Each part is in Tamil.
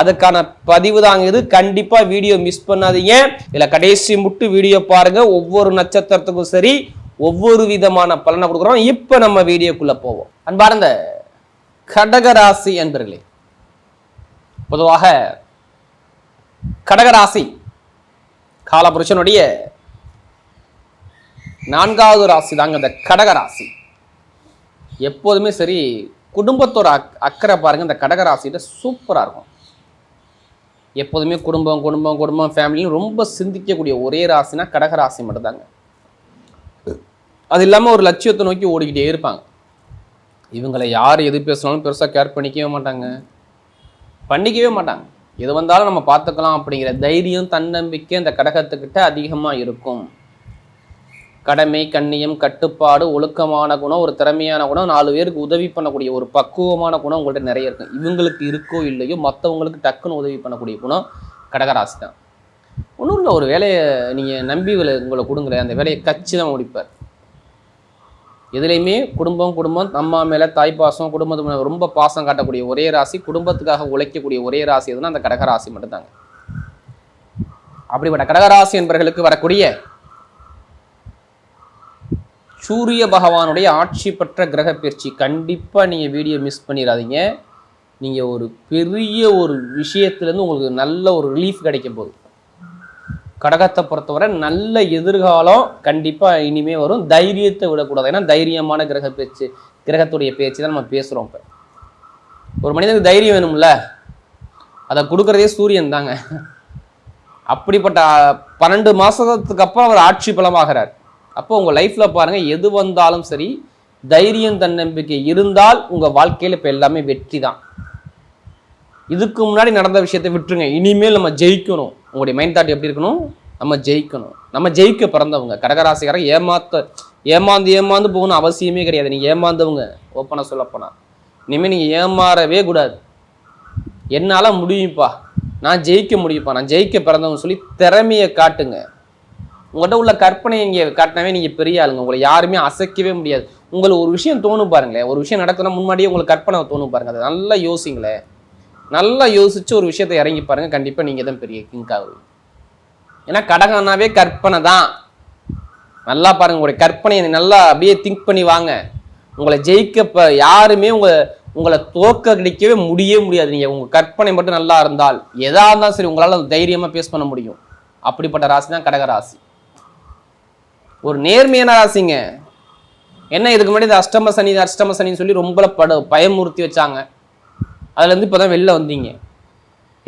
அதுக்கான பதிவு தாங்க இது. கண்டிப்பா வீடியோ மிஸ் பண்ணாதீங்க. இதுல கடைசி முட்டு வீடியோ பாருங்க. ஒவ்வொரு நட்சத்திரத்துக்கும் சரி ஒவ்வொரு விதமான பலனை கொடுக்குறோம். இப்ப நம்ம வீடியோக்குள்ள போவோம். அன்பார்ந்த கடகராசி என்பர்களே பொதுவாக கடகராசி காலபுருஷனுடைய நான்காவது ராசி தாங்க இந்த கடகராசி. எப்போதுமே சரி குடும்பத்தோட அக் அக்கறை பாருங்க. இந்த கடகராசியில சூப்பரா இருக்கும். எப்போதுமே குடும்பம் குடும்பம் குடும்பம் ஃபேமிலின்னு ரொம்ப சிந்திக்கக்கூடிய ஒரே ராசினா கடகராசி மட்டும்தாங்க. அது இல்லாமல் ஒரு லட்சியத்தை நோக்கி ஓடிக்கிட்டே இருப்பாங்க. இவங்களை யார் எது பேசினாலும் பெருசாக கேர் பண்ணிக்கவே மாட்டாங்க. பண்ணிக்கவே மாட்டாங்க. எது வந்தாலும் நம்ம பார்த்துக்கலாம் அப்படிங்கிற தைரியம் தன்னம்பிக்கை இந்த கடகத்துக்கிட்ட அதிகமாக இருக்கும். கடமை கண்ணியம் கட்டுப்பாடு ஒழுக்கமான குணம் ஒரு திறமையான குணம் நாலு பேருக்கு உதவி பண்ணக்கூடிய ஒரு பக்குவமான குணம் உங்கள்கிட்ட நிறைய இருக்கும் இவங்களுக்கு இருக்கோ இல்லையோ மற்றவங்களுக்கு டக்குன்னு உதவி பண்ணக்கூடிய குணம் கடகராசி தான். ஒன்றும் இல்லை ஒரு வேலையை நீங்கள் நம்பி உங்களை உங்களை கொடுங்களேன் அந்த வேலையை கச்சிதமாக முடிப்பார். எதுலேயுமே குடும்பம் குடும்பம் அம்மா மேலே தாய் பாசம் குடும்பத்து மேல ரொம்ப பாசம் காட்டக்கூடிய ஒரே ராசி குடும்பத்துக்காக உழைக்கக்கூடிய ஒரே ராசி எதுனா அந்த கடகராசி மட்டும்தாங்க. அப்படிப்பட்ட கடகராசி என்பவர்களுக்கு வரக்கூடிய சூரிய பகவானுடைய ஆட்சி பெற்ற கிரக பயிற்சி. கண்டிப்பாக நீங்கள் வீடியோ மிஸ் பண்ணிடாதீங்க. நீங்கள் ஒரு பெரிய ஒரு விஷயத்துலேருந்து உங்களுக்கு நல்ல ஒரு ரிலீஃப் கிடைக்க போகுது கடகத்தை பொறுத்தவரை நல்ல எதிர்காலம் கண்டிப்பாக இனிமே வரும். தைரியத்தை விடக்கூடாது. ஏன்னா தைரியமான கிரக பேச்சு கிரகத்துடைய பேச்சு தான் நம்ம பேசுகிறோம் இப்போ. ஒரு மனிதனுக்கு தைரியம் வேணும்ல? அதை கொடுக்குறதே சூரியன் தாங்க. அப்படிப்பட்ட பன்னெண்டு மாதத்துக்கு அப்புறம் அவர் ஆட்சி பலமாகிறார். அப்போ உங்கள் லைஃப்பில் பாருங்கள் எது வந்தாலும் சரி தைரியம் தன்னம்பிக்கை இருந்தால் உங்கள் வாழ்க்கையில் இப்போ எல்லாமே வெற்றி தான். இதுக்கு முன்னாடி நடந்த விஷயத்தை விட்டுருங்க. இனிமேல் நம்ம ஜெயிக்கணும். உங்களுடைய மைண்ட் தாட் எப்படி இருக்கணும்? நம்ம ஜெயிக்கணும். நம்ம ஜெயிக்க பிறந்தவங்க. கடகராசிக்காரங்க ஏமாத்த ஏமாந்து ஏமாந்து போகணும் அவசியமே கிடையாது. நீங்கள் ஏமாந்தவங்க. ஓப்பனாக சொல்லப்போனால் இனிமேல் நீங்கள் ஏமாறவே கூடாது. என்னால் முடியும்ப்பா. நான் ஜெயிக்க முடியும்ப்பா. நான் ஜெயிக்க பிறந்தவங்க சொல்லி திறமையை காட்டுங்க. உங்கள்கிட்ட உள்ள கற்பனை இங்கே காட்டினாவே நீங்கள் பெரிய ஆளுங்க. உங்களை யாருமே அசைக்கவே முடியாது. உங்களுக்கு ஒரு விஷயம் தோணும் பாருங்களேன். ஒரு விஷயம் நடக்கணும் முன்னாடியே உங்களுக்கு கற்பனை தோணும் பாருங்கள் அதை நல்லா யோசிங்களேன் நல்லா யோசித்து ஒரு விஷயத்தை இறங்கி பாருங்கள் கண்டிப்பாக நீங்கள் தான் பெரிய கிங்க் ஆகுது ஏன்னா கடகம்னாவே கற்பனை தான். நல்லா பாருங்க. உங்களுடைய கற்பனையை நல்லா அப்படியே திங்க் பண்ணி வாங்க. உங்களை ஜெயிக்க இப்போ யாருமே உங்களை உங்களை தோக்க கிடைக்கவே முடியவே முடியாது. நீங்கள் உங்கள் கற்பனை மட்டும் நல்லா இருந்தால் எதாக இருந்தாலும் சரி உங்களால் தைரியமாக பேஸ் பண்ண முடியும். அப்படிப்பட்ட ராசி தான் கடக ராசி. ஒரு நேர்மையான ராசிங்க. என்ன இதுக்கு முன்னாடி இந்த அஷ்டம சனி அஷ்டம சனின்னு சொல்லி ரொம்ப பட பயமுறுத்தி வச்சாங்க. அதுலேருந்து இப்போ தான் வெளில வந்தீங்க.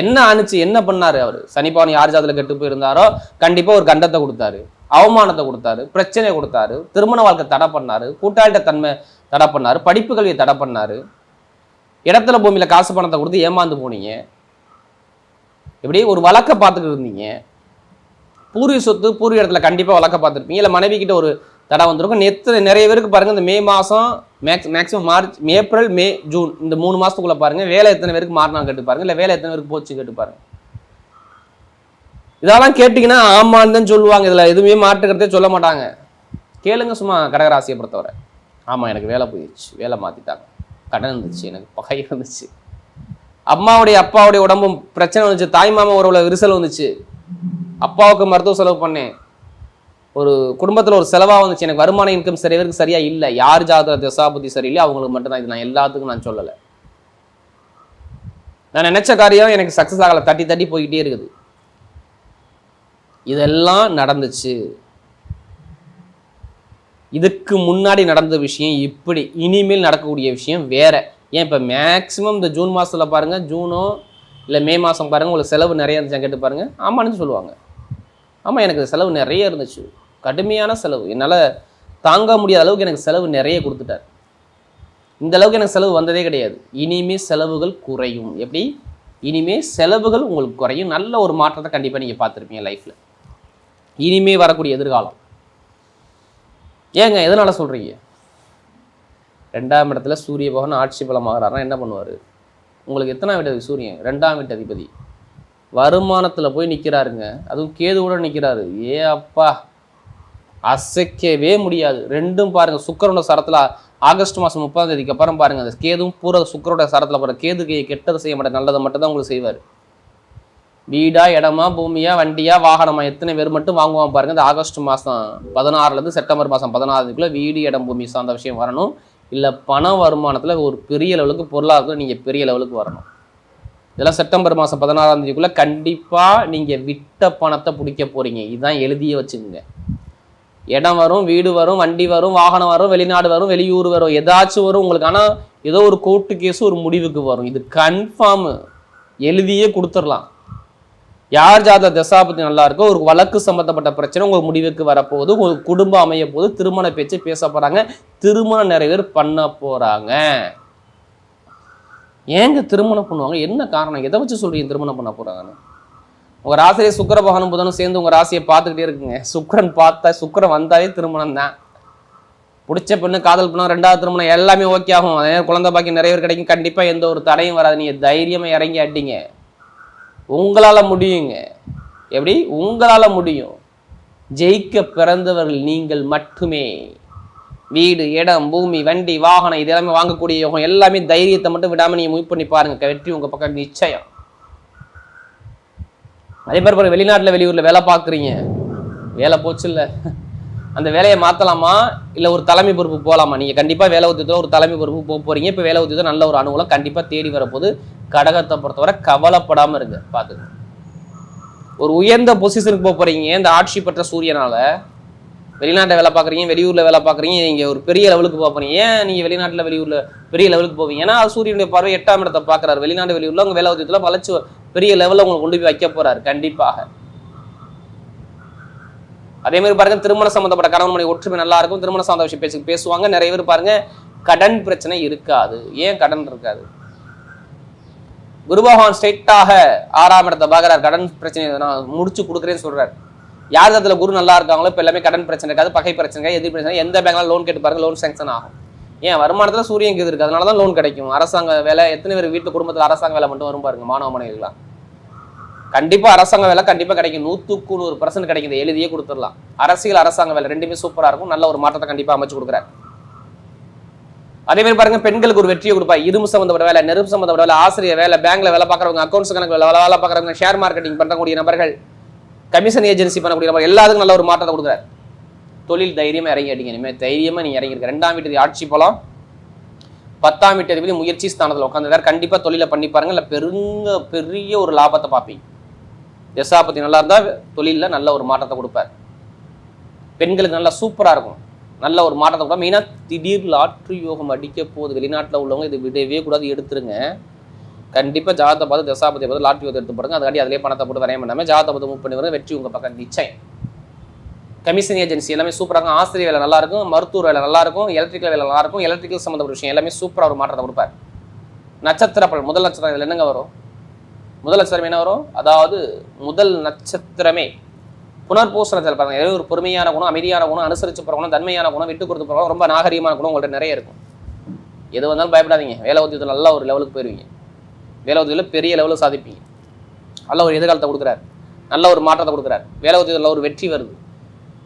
என்ன ஆணுச்சு என்ன பண்ணார் அவர்? சனிப்பாவன் யார் ஜாதியில் கெட்டு போயிருந்தாரோ கண்டிப்பாக ஒரு கண்டத்தை கொடுத்தாரு. அவமானத்தை கொடுத்தாரு பிரச்சனையை கொடுத்தாரு திருமண வாழ்க்கை தடை பண்ணாரு கூட்டாளிட்ட தன்மை தடை பண்ணாரு படிப்பு கல்வியை தடை பண்ணாரு. இடத்துல பூமியில் காசு பணத்தை கொடுத்து ஏமாந்து போனீங்க. இப்படி ஒரு வழக்கை பார்த்துக்கிட்டு இருந்தீங்க. பூர்வீக சொத்து பூர்வீக இடத்துல கண்டிப்பாக வழக்க பார்த்துருப்பீங்க. இல்லை மனைவி கிட்ட ஒரு தடை வந்திருக்கும். எத்தனை நிறைய பேருக்கு பாருங்க இந்த மே மாதம் max maximum March April May June இந்த மூணு மாதத்துக்குள்ள பாருங்க வேலை எத்தனை பேருக்கு மாறினா கேட்டு பாருங்க இல்லை வேலை எத்தனை பேருக்கு போச்சு கேட்டு பாருங்க. இதெல்லாம் கேட்டிங்கன்னா ஆமான்னு தான் சொல்லுவாங்க. இதில் எதுவுமே மாற்றுக்கிறதே சொல்ல மாட்டாங்க. கேளுங்க சும்மா கடகராசியை பொறுத்தவரை. ஆமாம் எனக்கு வேலை போயிடுச்சு வேலை மாற்றிட்டாங்க கடன் இருந்துச்சு எனக்கு பகை இருந்துச்சு. அம்மாவுடைய அப்பாவுடைய உடம்பும் பிரச்சனை வந்துச்சு. தாய் மாமா உறவுல விரிசல் வந்துச்சு. அப்பாவுக்கு மருத்துவ செலவு பண்ணேன். ஒரு குடும்பத்தில் ஒரு செலவாக வந்துச்சு. எனக்கு வருமான இன்கம் சரி வரைக்கும் சரியாக இல்லை. யார் ஜாதக தசாபுத்தி சரியில்லை அவங்களுக்கு மட்டும்தான். இது நான் எல்லாத்துக்கும் நான் சொல்லலை. நான் நினச்ச காரியம் எனக்கு சக்ஸஸ் ஆகலை. தட்டி தட்டி போய்கிட்டே இருக்குது. இதெல்லாம் நடந்துச்சு. இதுக்கு முன்னாடி நடந்த விஷயம் இப்படி. இனிமேல் நடக்கக்கூடிய விஷயம் வேற. ஏன் இப்போ மேக்ஸிமம் இந்த ஜூன் மாதத்தில் பாருங்கள் ஜூனோ இல்லை மே மாதம் பாருங்கள் உங்களுக்கு செலவு நிறைய இருந்துச்சு. கேட்டு பாருங்கள் ஆமான்னு சொல்லுவாங்க. ஆமாம் எனக்கு செலவு நிறைய இருந்துச்சு. கடுமையான செலவு. என்னால் தாங்க முடியாத அளவுக்கு எனக்கு செலவு நிறைய கொடுத்துட்டார். இந்த அளவுக்கு எனக்கு செலவு வந்ததே கிடையாது. இனிமே செலவுகள் குறையும். எப்படி? இனிமே செலவுகள் உங்களுக்கு குறையும். நல்ல ஒரு மாற்றத்தை கண்டிப்பாக நீங்கள் பார்த்துருப்பீங்க லைஃப்பில் இனிமே வரக்கூடிய எதிர்காலம். ஏங்க எதனால் சொல்கிறீங்க ரெண்டாம் இடத்துல சூரிய பகவான் ஆட்சி பலமாகறாருன்னா என்ன பண்ணுவார்? உங்களுக்கு எத்தனாம் வீட்டு? சூரியன். ரெண்டாம் வீட்டு அதிபதி. வருமானத்தில் போய் நிற்கிறாருங்க அதுவும் கேதுவோட நிற்கிறாரு ஏ அப்பா அசைக்கவே முடியாது. ரெண்டும் பாருங்கள் சுக்கரோட சரத்தில் ஆகஸ்ட் மாதம் முப்பதாம் தேதிக்கு அப்புறம் பாருங்கள் அந்த கேதுவும் பூரா சுக்கரோட சரத்தில் போகிற கேது கையை கெட்டதை செய்ய மாட்டேன் நல்லதை மட்டும் தான் உங்களுக்கு செய்வார். வீடா இடமா பூமியா வண்டியா வாகனமா எத்தனை பேர் மட்டும் வாங்குவான் பாருங்க இந்த ஆகஸ்ட் மாதம் பதினாறுலேருந்து செப்டம்பர் மாதம் பதினாறுக்குள்ள வீடு இடம் பூமி சார்ந்த விஷயம் வரணும். இல்லை பண வருமானத்தில் ஒரு பெரிய லெவலுக்கு பொருளாதாரத்தில் நீங்கள் பெரிய லெவலுக்கு வரணும். இதெல்லாம் செப்டம்பர் மாதம் பதினாறாம் தேதிக்குள்ளே கண்டிப்பாக நீங்கள் விட்ட பணத்தை பிடிக்க போகிறீங்க இதுதான் எழுதியே வச்சுக்கோங்க. இடம் வரும் வீடு வரும் வண்டி வரும் வாகனம் வரும் வெளிநாடு வரும் வெளியூர் வரும் ஏதாச்சும் வரும். உங்களுக்கு ஆனால் ஏதோ ஒரு கோர்ட்டு கேஸ் ஒரு முடிவுக்கு வரும். இது கன்ஃபார்மு எழுதியே கொடுத்துடலாம். யார் ஜாத தசாபதி நல்லா இருக்கோ ஒரு வழக்கு சம்பந்தப்பட்ட பிரச்சனை உங்கள் முடிவுக்கு வரப்போகுது. உங்கள் குடும்பம் அமைய போது திருமண பேச்சு பேச போகிறாங்க திருமண நிறைவேறு பண்ண போகிறாங்க ஏங்க திருமணம் பண்ணுவாங்க? என்ன காரணம்? எதை வச்சு சொல்கிறீங்க திருமணம் பண்ண போகிறாங்கன்னு உங்கள் ராசியை சுக்கர பகவானும் புதனும் சேர்ந்து உங்கள் ராசியை பார்த்துக்கிட்டே இருக்குங்க. சுக்கரன் பார்த்தா சுக்கரன் வந்தாலே திருமணம் தான். பிடிச்ச பெண்ணு காதல் பண்ண ரெண்டாவது திருமணம் எல்லாமே ஓகே ஆகும். அதே குழந்தை பாக்கி நிறைய பேர் கிடைக்கும். கண்டிப்பாக எந்த ஒரு தடையும் வராது. நீங்கள் தைரியமாக இறங்கி அட்டிங்க உங்களால் முடியுங்க. எப்படி? உங்களால் முடியும். ஜெயிக்க பிறந்தவர்கள் நீங்கள் மட்டுமே. வீடு இடம் பூமி வண்டி வாகனம் இது எல்லாமே வாங்கக்கூடிய யோகம் எல்லாமே தைரியத்தை மட்டும் விடாமல் நீங்கள் மூவ் பண்ணி பாருங்க. வெற்றி உங்கள் பக்கம் நிச்சயம். அதே மாதிரி வெளிநாட்டில் வெளியூரில் வெளியூர்ல வேலை பார்க்குறீங்க. வேலை போச்சு இல்லை. அந்த வேலையை மாற்றலாமா இல்லை ஒரு தலைமை பொறுப்பு போகலாமா நீங்க கண்டிப்பாக வேலை உத்தியத்தில் ஒரு தலைமை பொறுப்பு போக போறீங்க. இப்போ வேலை உத்தியத்தில் நல்ல ஒரு அனுகூலம் கண்டிப்பாக தேடி வரப்போது கடகத்தை பொறுத்தவரை கவலைப்படாமல் இருங்க பார்த்துங்க ஒரு உயர்ந்த பொசிஷனுக்கு போக போகிறீங்க இந்த ஆட்சி பெற்ற சூரியனால் வெளிநாட்டில் வேலை பார்க்குறீங்க வெளியூர்ல வேலை பார்க்குறீங்க நீங்க ஒரு பெரிய லெவலுக்கு போக ஏன் நீங்க வெளிநாட்டுல வெளியூர்ல பெரிய லெவலுக்கு போவீங்க? ஏன்னா சூரியனுடைய பார்வை எட்டாம் இடத்தை பார்க்குறாரு. வெளிநாடு வெளியூரில் உங்க வேலை உத்தியத்தில் வளர்ச்சி பெரிய லெவலில் உங்களை கொண்டு போய் வைக்க போறாரு கண்டிப்பாக. அதே மாதிரி பாருங்க திருமண சம்பந்தப்பட்ட கணவன் மனைவி ஒற்றுமை நல்லா இருக்கும். திருமண சம்பந்த விஷயம் பேசி பேசுவாங்க. நிறைய பேர் பாருங்க கடன் பிரச்சனை இருக்காது. ஏன் கடன் இருக்காது? குரு பகவான் ஸ்ட்ரெயிட்டாக ஆறாம் இடத்தை பார்க்குறாரு. கடன் பிரச்சனை நான் முடிச்சு கொடுக்குறேன்னு சொல்றாரு. யார் இடத்துல குரு நல்லா இருக்காங்களோ இப்போ எல்லாமே கடன் பிரச்சனை இருக்காது பகை பிரச்சனை எதிர் பிரச்சனை எந்த பேங்க்ல லோன் கேட்டு பாருங்க லோன் சேங்ஷன் ஆகும். ஏன்? வருமானத்தில் சூரியன் கேது இருக்குது அதனால தான் லோன் கிடைக்கும். அரசாங்க வேலை எத்தனை பேர் வீட்டு குடும்பத்தில் அரசாங்க வேலை மட்டும் வரும் பாருங்க மாணவ மாணவிகள்லாம் கண்டிப்பாக அரசாங்க வேலை கண்டிப்பாக கிடைக்கும். நூற்றுக்கு நூறு பர்சன்ட் கிடைக்கும் எழுதியே கொடுத்துடலாம். அரசியல் அரசாங்க வேலை ரெண்டுமே சூப்பராக இருக்கும். நல்ல ஒரு மாற்றத்தை கண்டிப்பாக அமைச்சு கொடுக்குறாரு. அதே மாதிரி பாருங்க பெண்களுக்கு ஒரு வெற்றியை கொடுப்பா. இரும்பு சம்பந்தப்பட்ட வேலை நெருப்பு சம்பந்தப்பட்ட வேலை ஆசிரியர் வேலை பேங்க்ல வேலை பார்க்குறவங்க அக்கௌண்ட்ஸ் கணக்கு வேலை வேலை பார்க்குறவங்க ஷேர் மார்க்கெட்டிங் பண்ணக்கூடிய நபர்கள் கமிஷன் ஏஜென்சி பண்ணக்கூடிய நபர்கள் எல்லாத்துக்கும் நல்ல ஒரு மாற்றத்தை கொடுக்குறாரு. தொழில் தைரியமாக இறங்கிட்டீங்க இனிமேல் தைரியமாக நீங்கள் இறங்கியிருக்க ரெண்டாம் வீட்டு ஆட்சி பலம். பத்தாம் வீட்டு அதிபதி முயற்சி ஸ்தானத்தில் உட்காந்துருக்காரு கண்டிப்பாக தொழிலை பண்ணி பாருங்கள் இல்லை பெருங்க பெரிய ஒரு லாபத்தை பார்ப்பீங்க. பற்றி நல்லா இருந்தால் தொழிலில் நல்ல ஒரு மாற்றத்தை கொடுப்பார். பெண்களுக்கு நல்லா சூப்பராக இருக்கும். நல்ல ஒரு மாற்றத்தை கொடுப்பா மெயினாக திடீர் லாட்ரி யோகம் அடிக்க போகுது. வெளிநாட்டில் உள்ளவங்க இது விடவே கூடாது. எடுத்துருங்க. கண்டிப்பாக ஜாதகத்தை பார்த்து தசாபதியை பார்த்து லாட்ரி யோகத்தை எடுத்து பாருங்க. அதுக்காண்டி அதிலே பணத்தை போட்டு வரையம் பண்ணாமல் ஜாதகத்தை பார்த்து மூவ் பண்ணி வரும் வெற்றி உங்கள் பக்கம் நிச்சயம். கமிஷன் ஏஜென்சி எல்லாமே சூப்பராக இருக்கும். ஆசிரியர் வேலை நல்லா இருக்கும். மருத்துவ வேலை நல்லாயிருக்கும் எலக்ட்ரிக்கல் வேலை நல்லாயிருக்கும் எலக்ட்ரிக்கல் சம்மந்தப்பட்ட விஷயம் எல்லாமே சூப்பராக ஒரு மாற்றத்தை கொடுப்பார். நட்சத்திர பலன் முதல் நட்சத்திரம் இதில் என்னங்க வரும்? முதல் நட்சத்திரம் என்ன வரும்? அதாவது முதல் நட்சத்திரமே புனர்பூச நட்சத்திரம் பாருங்க. ஏதோ ஒரு பொறுமையான குணம் அமைதியான குணம் அனுசரிச்சு போகிற குணம் தன்மையான குணம் விட்டு கொடுத்து போகிற ரொம்ப நாகரீகமான குணம் உங்கள்கிட்ட நிறைய இருக்கும். எது வந்தாலும் பயப்படாதீங்க. வேலை உத்தியத்தில் நல்ல ஒரு லெவலுக்கு போயிருவீங்க. வேலை உதவியில் பெரிய லெவலில் சாதிப்பீங்க. நல்ல ஒரு எதிர்காலத்தை கொடுக்குறாரு. நல்ல ஒரு மாற்றத்தை கொடுக்குறாரு. வேலை உதவியில் ஒரு வெற்றி வருது.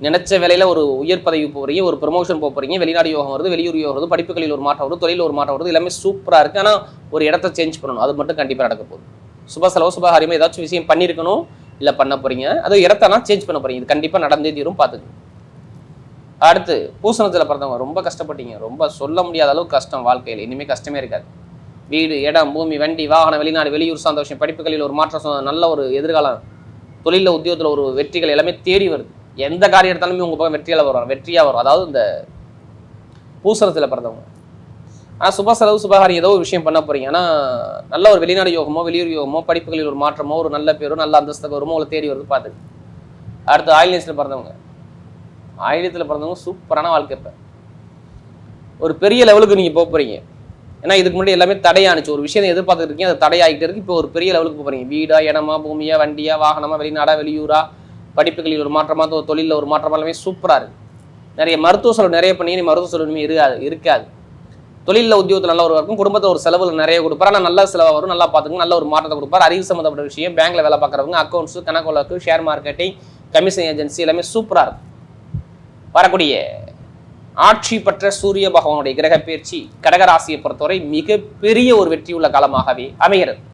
நினைச்ச வேலையில் ஒரு உயர் பதவி போகிறீங்க ஒரு ப்ரொமோஷன் போகிறீங்க வெளிநாடு யோகம் வருது வெளியூர் யோகம் வருது படிப்புகளில் ஒரு மாற்றம் வருது தொழில் ஒரு மாற்றம் வருது எல்லாமே சூப்பராக இருக்குது ஆனால் ஒரு இடத்த சேஞ்ச் பண்ணணும். அது மட்டும் கண்டிப்பாக நடக்க போகுது. சுப செலவு சுபகாரியமாக ஏதாச்சும் விஷயம் பண்ணியிருக்கணும் இல்லை பண்ண போகிறீங்க அது இடத்தனா சேஞ்ச் பண்ண போகிறீங்க இது கண்டிப்பாக நடந்தே தீரும் பார்த்துக்கங்க. அடுத்து பூசணத்தில் பிறந்தவங்க ரொம்ப கஷ்டப்பட்டீங்க. ரொம்ப சொல்ல முடியாத அளவுக்கு கஷ்டம் வாழ்க்கையில். இனிமேல் கஷ்டமே இருக்காது. வீடு இடம் பூமி வண்டி வாகனம் வெளிநாடு வெளியூர் சந்தோஷம் படிப்புகளில் ஒரு மாற்றம் நல்ல ஒரு எதிர்காலம். தொழிலில் உத்தியோகத்தில் ஒரு வெற்றிகள் எல்லாமே தேடி வருது. எந்த காரியம் எடுத்தாலுமே உங்கள் பக்கம் வெற்றியால் வரும் வெற்றியாக வரும். அதாவது இந்த பூசரத்தில் பிறந்தவங்க. ஆனால் சுப செலவு சுபகாரியம் ஏதோ ஒரு விஷயம் பண்ண போகிறீங்க ஆனால் நல்ல ஒரு வெளிநாடு யோகமோ வெளியூர் யோகமோ படிப்புகளில் ஒரு மாற்றமோ ஒரு நல்ல பேரோ நல்ல அந்தஸ்து வருமோ உங்களை தேடி வருது பார்த்துக்கு. அடுத்து ஆயில்யத்தில் பிறந்தவங்க. ஆயில்யத்தில் பிறந்தவங்க சூப்பரான வாழ்க்கை இப்போ. ஒரு பெரிய லெவலுக்கு நீங்கள் போக போகிறீங்க ஏன்னா இதுக்கு முன்னாடி எல்லாமே தடையானுச்சு. ஒரு விஷயம் எதிர்பார்த்துட்டு இருக்கீங்க அது தடையாகிட்டு இருக்கு. இப்போ ஒரு பெரிய லெவலுக்கு போகிறீங்க வீடா இடமா பூமியா வண்டியா வாகனமா வெளிநாடா வெளியூரா படிப்புகளில் ஒரு மாற்றமாக ஒரு தொழிலில் ஒரு மாற்றமாக எல்லாமே சூப்பராக இருக்குது நிறைய மருத்துவ செலவு நிறைய பண்ணி நீ மருத்துவ செலவு இருக்காது இருக்காது. தொழிலில் உத்தியோகத்தில் நல்ல ஒரு இருக்கும் குடும்பத்தை ஒரு செலவில் நிறைய கொடுப்பாரு. ஆனால் நல்ல செலவாக வரும் நல்லா பார்த்துக்கணும் நல்ல ஒரு மாற்றத்தை கொடுப்பார். அறிவு சம்மந்தப்பட்ட விஷயம் பேங்க்கில் வேலை பார்க்குறவங்க அக்கௌண்ட்ஸ் கணக்கு வழக்கு ஷேர் மார்க்கெட்டிங் கமிஷன் ஏஜென்சி எல்லாமே சூப்பராக இருக்கும் வரக்கூடிய ஆட்சி பெற்ற சூரிய பகவானுடைய கிரக பயிற்சி கடகராசியை பொறுத்தவரை மிகப்பெரிய ஒரு வெற்றியுள்ள காலமாகவே அமைகிறது.